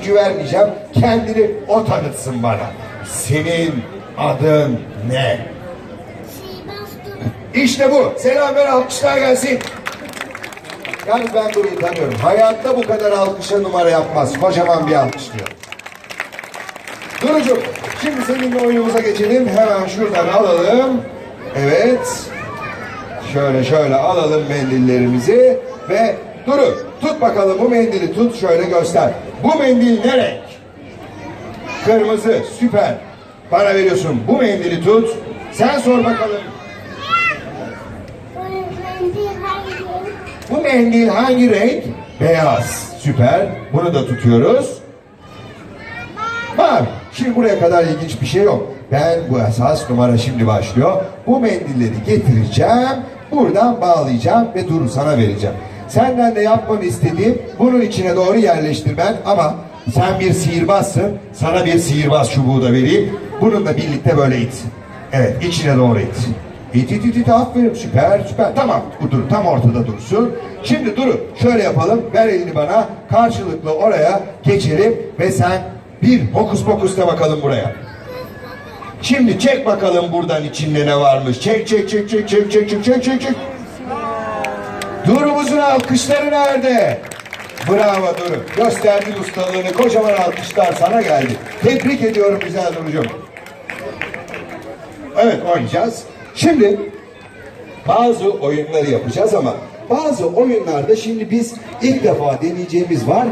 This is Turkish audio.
ipucu vermeyeceğim. Kendini o tanıtsın bana. Senin adın ne? İşte bu. Selam ver alkışlar gelsin. Yalnız ben Duru'yu tanıyorum. Hayatta bu kadar alkışa numara yapmaz. Kocaman bir alkış diyor. Duru'cum şimdi seninle oyunumuza geçelim. Hemen şuradan alalım. Evet. Şöyle şöyle alalım mendillerimizi ve Duru tut bakalım bu mendili tut şöyle göster. Bu mendil ne renk? Kırmızı süper. Bana veriyorsun bu mendili tut. Sen sor bakalım. Bu mendil hangi renk? Beyaz. Süper. Bunu da tutuyoruz. Mavi. Şimdi buraya kadar ilginç bir şey yok. Ben bu esas numara şimdi başlıyor. Bu mendilleri getireceğim. Buradan bağlayacağım ve Duru sana vereceğim. Senden de yapmanı istediğim bunun içine doğru yerleştirmen ama sen bir sihirbazsın. Sana bir sihirbaz çubuğu da vereyim. Bununla birlikte böyle it. Evet içine doğru it. İt it it it aferin süper süper. Tamam bu Duru tam ortada dursun. Şimdi Duru şöyle yapalım. Ver elini bana. Karşılıklı oraya geçelim ve sen bir hokus pokus da bakalım buraya. Şimdi çek bakalım buradan içinde ne varmış. Çek çek çek çek çek çek çek çek çek çek. Durumuzun alkışları nerede? Bravo Duru. Gösterdin ustalığını. Kocaman alkışlar sana geldi. Tebrik ediyorum güzel Duru'cum. Evet oynayacağız. Şimdi bazı oyunları yapacağız ama bazı oyunlarda şimdi biz ilk defa deneyeceğimiz var.